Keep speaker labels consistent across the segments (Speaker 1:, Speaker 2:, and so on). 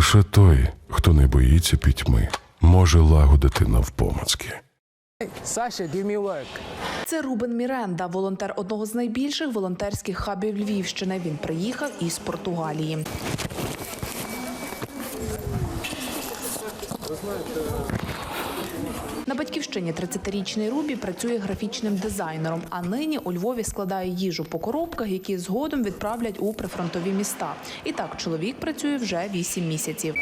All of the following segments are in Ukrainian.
Speaker 1: Лише той, хто не боїться пітьми, може лагодити навпомацьки.
Speaker 2: Саша, give me work.
Speaker 3: Це Рубен Міренда, волонтер одного з найбільших волонтерських хабів Львівщини. Він приїхав із Португалії. На батьківщині 30-річний Рубі працює графічним дизайнером, а нині у Львові складає їжу по коробках, які згодом відправлять у прифронтові міста. І так чоловік працює вже 8 місяців.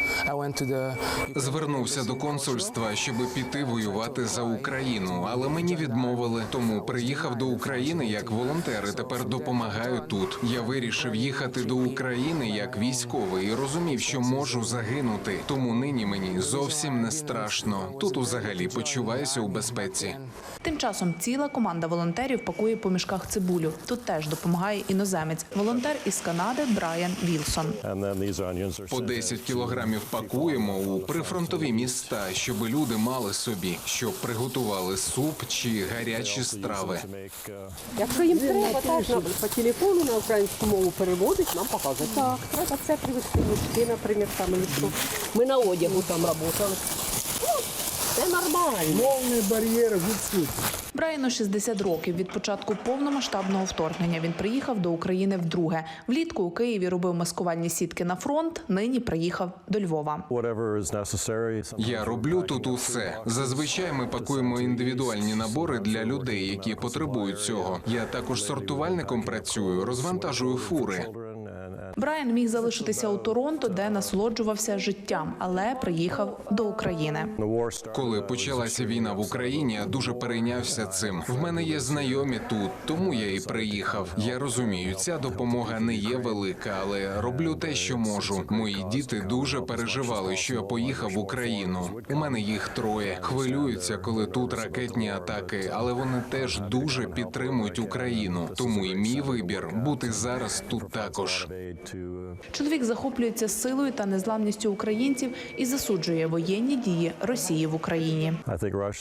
Speaker 4: Звернувся до консульства, щоб піти воювати за Україну, але мені відмовили. Тому приїхав до України як волонтер і тепер допомагаю тут. Я вирішив їхати до України як військовий і розумів, що можу загинути. Тому нині мені зовсім не страшно. Тут узагалі почуваюся у безпеці.
Speaker 3: Тим часом ціла команда волонтерів пакує по мішках цибулю. Тут теж допомагає іноземець, волонтер із Канади Брайан Вілсон.
Speaker 4: По 10 кілограмів пакуємо у прифронтові міста, щоб люди мали собі, щоб приготували суп чи гарячі страви.
Speaker 5: Якщо їм треба, так на по телефону на українську мову переводить, нам показують. Так, треба це привезти мішки, наприклад, там. Ми на одягу там працювали. Це нормально.
Speaker 6: Мовний бар'єр відсутній.
Speaker 3: Брайану 60 років. Від початку повномасштабного вторгнення він приїхав до України вдруге. Влітку у Києві робив маскувальні сітки на фронт. Нині приїхав до Львова.
Speaker 4: Я роблю тут усе. Зазвичай ми пакуємо індивідуальні набори для людей, які потребують цього. Я також сортувальником працюю, розвантажую фури.
Speaker 3: Брайан міг залишитися у Торонто, де насолоджувався життям, але приїхав до України.
Speaker 4: Коли почалася війна в Україні, я дуже перейнявся цим. В мене є знайомі тут, тому я і приїхав. Я розумію, ця допомога не є велика, але роблю те, що можу. Мої діти дуже переживали, що я поїхав в Україну. У мене їх троє. Хвилюються, коли тут ракетні атаки, але вони теж дуже підтримують Україну. Тому і мій вибір бути зараз тут також.
Speaker 7: Uh,
Speaker 3: Чоловік захоплюється силою та незламністю українців і засуджує воєнні дії Росії в Україні.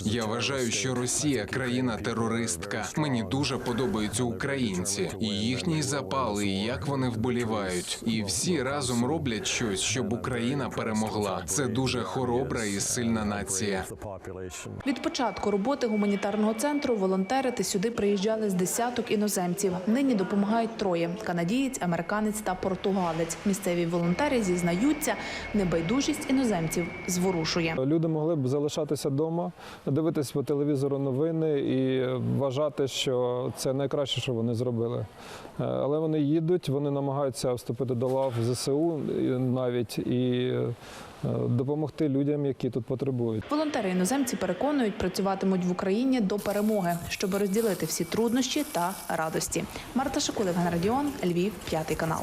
Speaker 4: Я вважаю, що Росія країна терористка. Мені дуже подобаються українці і їхній запал, і як вони вболівають. І всі разом роблять щось, щоб Україна перемогла. Це дуже хоробра і сильна нація.
Speaker 3: Від початку роботи гуманітарного центру волонтерити сюди приїжджали з десяток іноземців. Нині допомагають троє: канадієць, американець та португалець. Місцеві волонтери зізнаються, небайдужість іноземців зворушує.
Speaker 8: Люди могли б залишатися вдома, дивитися по телевізору новини і вважати, що це найкраще, що вони зробили. Е, Але вони їдуть, вони намагаються вступити до лав ЗСУ навіть і допомогти людям, які тут потребують.
Speaker 3: Волонтери іноземці переконують, працюватимуть в Україні до перемоги, щоб розділити всі труднощі та радості. Марта Шакулев, Генрадіон, Львів, п'ятий канал.